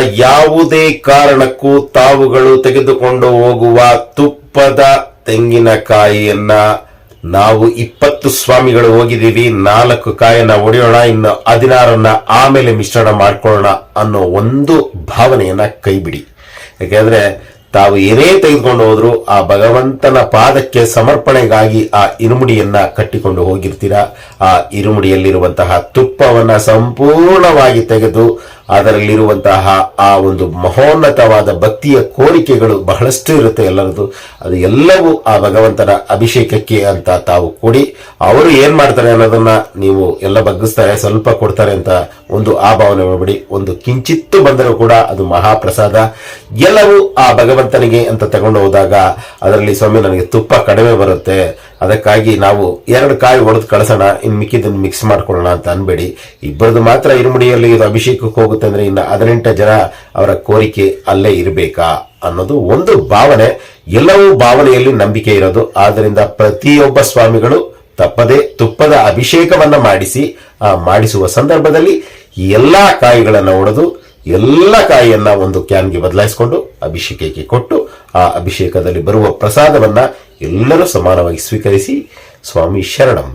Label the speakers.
Speaker 1: ಯಾವುದೇ ಕಾರಣಕ್ಕೂ ತಾವುಗಳು ತೆಗೆದುಕೊಂಡು ಹೋಗುವ ತುಪ್ಪದ ತೆಂಗಿನಕಾಯಿಯನ್ನ ನಾವು ಇಪ್ಪತ್ತು ಸ್ವಾಮಿಗಳು ಹೋಗಿದ್ದೀವಿ, ನಾಲ್ಕು ಕಾಯನ್ನ ಒಡೆಯೋಣ, ಇನ್ನು ಹದಿನಾರನ್ನ ಆಮೇಲೆ ಮಿಶ್ರಣ ಮಾಡ್ಕೊಳ್ಳೋಣ ಅನ್ನೋ ಒಂದು ಭಾವನೆಯನ್ನ ಕೈಬಿಡಿ. ಯಾಕೆಂದ್ರೆ ತಾವು ಏನೇ ತೆಗೆದುಕೊಂಡು ಹೋದ್ರು ಆ ಭಗವಂತನ ಪಾದಕ್ಕೆ ಸಮರ್ಪಣೆಗಾಗಿ ಆ ಇರುಮುಡಿಯನ್ನ ಕಟ್ಟಿಕೊಂಡು ಹೋಗಿರ್ತೀರಾ? ಆ ಇರುಮುಡಿಯಲ್ಲಿರುವಂತಹ ತುಪ್ಪವನ್ನ ಸಂಪೂರ್ಣವಾಗಿ ತೆಗೆದು ಅದರಲ್ಲಿರುವಂತಹ ಆ ಒಂದು ಮಹೋನ್ನತವಾದ ಭಕ್ತಿಯ ಕೋರಿಕೆಗಳು ಬಹಳಷ್ಟು ಇರುತ್ತೆ ಎಲ್ಲರದು ಅದು ಎಲ್ಲವೂ ಆ ಭಗವಂತನ ಅಭಿಷೇಕಕ್ಕೆ ಅಂತ ತಾವು ಕೊಡಿ ಅವರು ಏನ್ ಮಾಡ್ತಾರೆ ಅನ್ನೋದನ್ನ ನೀವು ಎಲ್ಲ ಬಗ್ಗಿಸ್ತಾರೆ, ಸ್ವಲ್ಪ ಕೊಡ್ತಾರೆ ಅಂತ ಒಂದು ಆ ಭಾವನೆ ಮಾಡಬೇಡಿ. ಒಂದು ಕಿಂಚಿತ್ತು ಬಂದರೂ ಕೂಡ ಅದು ಮಹಾಪ್ರಸಾದ. ಎಲ್ಲವೂ ಆ ಭಗವಂತನಿಗೆ ಅಂತ ತಗೊಂಡು ಹೋದಾಗ ಅದರಲ್ಲಿ ಸ್ವಾಮಿ ನನಗೆ ತುಪ್ಪ ಕಡಿಮೆ ಬರುತ್ತೆ. ಅದಕ್ಕಾಗಿ ನಾವು ಎರಡು ಕಾಯಿ ಒಡೆದು ಕಳಿಸೋಣ, ಇನ್ನು ಮಿಕ್ಕಿದ್ದನ್ನು ಮಿಕ್ಸ್ ಮಾಡ್ಕೊಳ್ಳೋಣ ಅಂತ ಅನ್ಬೇಡಿ. ಇಬ್ಬರದು ಮಾತ್ರ ಇರುಮುಡಿಯಲ್ಲಿ ಇದು ಅಭಿಷೇಕಕ್ಕೆ ಹೋಗುತ್ತೆ ಅಂದ್ರೆ ಇನ್ನು ಹದಿನೆಂಟು ಜನ ಅವರ ಕೋರಿಕೆ ಅಲ್ಲೇ ಇರಬೇಕಾ ಅನ್ನೋದು ಒಂದು ಭಾವನೆ. ಎಲ್ಲವೂ ಭಾವನೆಯಲ್ಲಿ ನಂಬಿಕೆ ಇರೋದು. ಆದ್ದರಿಂದ ಪ್ರತಿಯೊಬ್ಬ ಸ್ವಾಮಿಗಳು ತಪ್ಪದೆ ತುಪ್ಪದ ಅಭಿಷೇಕವನ್ನ ಮಾಡಿಸಿ, ಆ, ಮಾಡಿಸುವ ಸಂದರ್ಭದಲ್ಲಿ ಎಲ್ಲ ಎಲ್ಲಾ ಕಾಯಿಗಳನ್ನು ಒಡೆದು, ಎಲ್ಲ ಕಾಯಿಯನ್ನ ಒಂದು ಕ್ಯಾನ್ಗೆ ಬದಲಾಯಿಸಿಕೊಂಡು ಅಭಿಷೇಕಕ್ಕೆ ಕೊಟ್ಟು, ಆ ಅಭಿಷೇಕದಲ್ಲಿ ಬರುವ ಪ್ರಸಾದವನ್ನ ಎಲ್ಲರೂ ಸಮಾನವಾಗಿ ಸ್ವೀಕರಿಸಿ ಸ್ವಾಮಿ ಶರಣಂ.